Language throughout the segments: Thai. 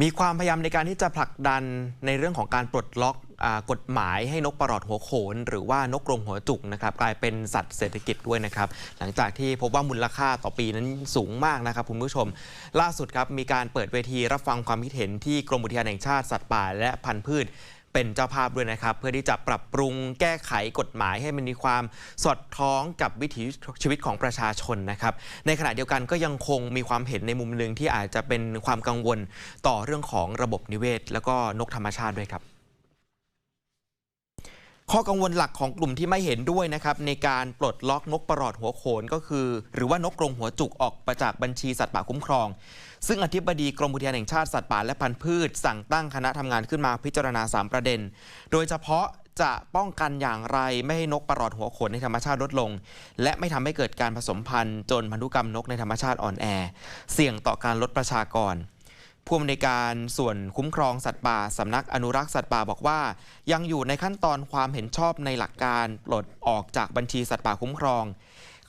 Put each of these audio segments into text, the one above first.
มีความพยายามในการที่จะผลักดันในเรื่องของการปลดล็อกกฎหมายให้นกประหลอดหัวโขน หรือว่านกกรงหัวจุกนะครับกลายเป็นสัตว์เศรษฐกิจด้วยนะครับ หลังจากที่พบว่ามูลค่าต่อปีนั้นสูงมากนะครับคุณผู้ชม ล่าสุดครับมีการเปิดเวทีรับฟังความคิดเห็นที่กรมอุทยานแห่งชาติสัตว์ป่าและพันธุ์พืช เป็นเจ้าภาพด้วยนะครับ เพื่อที่จะปรับปรุงแก้ไขกฎหมายให้มันมีความสอดคล้องกับวิถีชีวิตของประชาชนนะครับ ในขณะเดียวกันก็ยังคงมีความเห็นในมุมหนึ่งที่อาจจะเป็นความกังวลต่อเรื่องของระบบนิเวศ แล้วก็นกธรรมชาติด้วยครับ ข้อกังวลหลักของกลุ่มที่ไม่เห็นด้วยนะครับในการปลดล็อกนกประหลอดหัวโขนก็คือ หรือว่านกกรงหัวจุกออกมาจากบัญชีสัตว์ป่าคุ้มครอง ซึ่งอธิบดีกรมอุทยานแห่งชาติสัตว์ป่าและพันธุ์พืช สั่งตั้งคณะทำงานขึ้นมาพิจารณา 3 ประเด็น โดยเฉพาะจะป้องกันอย่างไรไม่ให้นกประหลอดหัวโขนในธรรมชาติลดลง และไม่ทำให้เกิดการผสมพันธุ์จนพันธุกรรมนกในธรรมชาติอ่อนแอ เสี่ยงต่อการลดประชากร ผู้อำนวยการส่วนคุ้มครองสัตว์ป่าสำนักอนุรักษ์สัตว์ป่าบอกว่า ยังอยู่ในขั้นตอนความเห็นชอบในหลักการปลดออกจากบัญชีสัตว์ป่าคุ้มครอง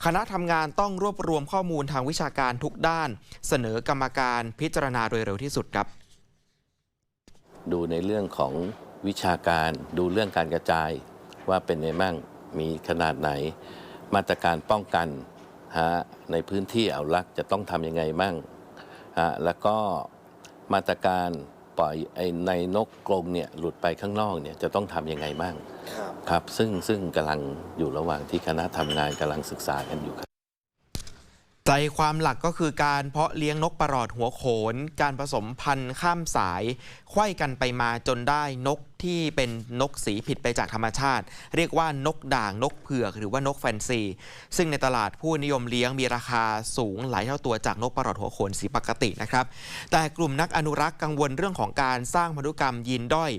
คณะทำงานต้องรวบรวมข้อมูลทางวิชาการทุกด้าน เสนอกรรมการพิจารณาโดยเร็วที่สุดครับ ดูในเรื่องของวิชาการดูเรื่องการกระจายว่าเป็นไงบ้างมีขนาดไหน มาตรการป้องกันฮะในพื้นที่เอาลักจะต้องทำยังไงบ้างฮะแล้วก็ มาตรการปล่อยไอ้ในนกกรงเนี่ยหลุดไปข้างนอกเนี่ยจะต้องทำยังไงบ้างครับ ซึ่งซึ่งกำลังอยู่ระหว่างที่คณะทำงานกำลังศึกษากันอยู่ครับ ใจความหลักก็คือการเพาะเลี้ยงนกประหลอดหัวโขน การผสมพันธุ์ข้ามสายไขว้กันไปมาจนได้นกที่เป็นนกสีผิดไปจากธรรมชาติ เรียกว่านกด่างนกเผือก หรือว่านกแฟนซี ซึ่งในตลาดผู้นิยมเลี้ยงมีราคาสูงหลายเท่าตัวจากนกประหลอดหัวโขนสีปกตินะครับ แต่กลุ่มนักอนุรักษ์กังวลเรื่องของการสร้างพันธุกรรมยีนด้อย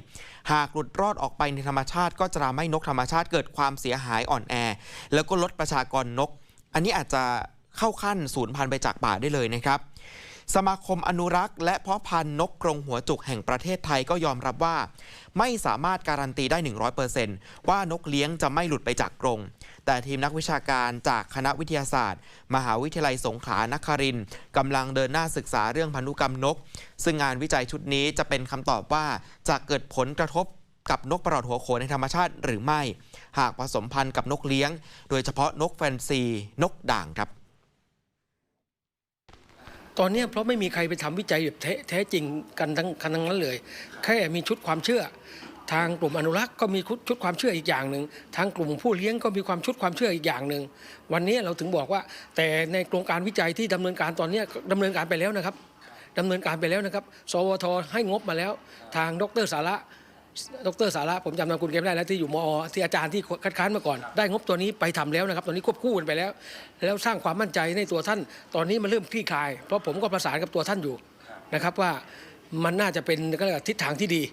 หากหลุดรอดออกไปในธรรมชาติ ก็จะทำให้นกธรรมชาติเกิดความเสียหายอ่อนแอ แล้วก็ลดประชากรนก อันนี้อาจจะ เข้าขั้นสูญพันธุ์ไปจากป่าได้เลยนะครับ สมาคมอนุรักษ์ และเพาะพันธุ์นกกรงหัวจุกแห่งประเทศไทยก็ยอมรับว่า ไม่สามารถการันตีได้ 100%ว่านกเลี้ยงจะไม่หลุดไปจากกรง แต่ทีมนักวิชาการจากคณะวิทยาศาสตร์ มหาวิทยาลัยสงขลานครินทร์กำลังเดินหน้าศึกษาเรื่องพันธุกรรมนก ซึ่งงานวิจัยชุดนี้จะเป็นคำตอบว่าจะเกิดผลกระทบกับนกประหลอดหัวโขนในธรรมชาติหรือไม่ หากผสมพันธุ์กับนกเลี้ยง โดยเฉพาะนกแฟนซี นกด่างครับ ตอนนี้เพราะไม่มีใครไปทำวิจัยแบบแท้จริงกันทั้งกันทั้งนั้นเลย แค่มีชุดความเชื่อ ทางกลุ่มอนุรักษ์ก็มีชุดความเชื่ออีกอย่างหนึ่งทางกลุ่มผู้เลี้ยงก็มีความชุดความเชื่ออีกอย่างหนึ่งวันนี้เราถึงบอกว่า แต่ในโครงการวิจัยที่ดำเนินการตอนนี้ยดำเนินการไปแล้วนะครับดำเนินการไปแล้วนะครับ สวทให้งบมาแล้ว ทางดรสาระ ดรสาระผมจำนามคุณแกไม่ได้แล้วที่อยู่มอที่อาจารย์ที่คัดค้านมาก่อน ได้งบตัวนี้ไปทำแล้วนะครับ ตอนนี้ควบคู่กันไปแล้ว แล้วสร้างความมั่นใจในตัวท่าน ตอนนี้มันเริ่มคลี่คลาย เพราะผมก็ประสานกับตัวท่านอยู่นะครับว่ามันน่าจะเป็นก็ทิศทางที่ดี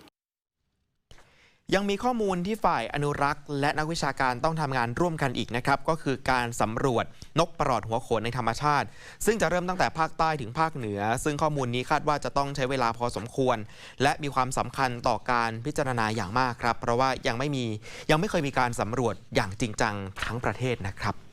ยังมีข้อมูลที่ฝ่ายอนุรักษ์ และนักวิชาการต้องทำงานร่วมกันอีกนะครับ ก็คือการสำรวจนกปลอดหัวโขนในธรรมชาติ ซึ่งจะเริ่มตั้งแต่ภาคใต้ถึงภาคเหนือ ซึ่งข้อมูลนี้คาดว่าจะต้องใช้เวลาพอสมควร และมีความสำคัญต่อการพิจารณาอย่างมากครับ เพราะว่ายังไม่มียังไม่เคยมีการสำรวจอย่างจริงจังทั้งประเทศนะครับ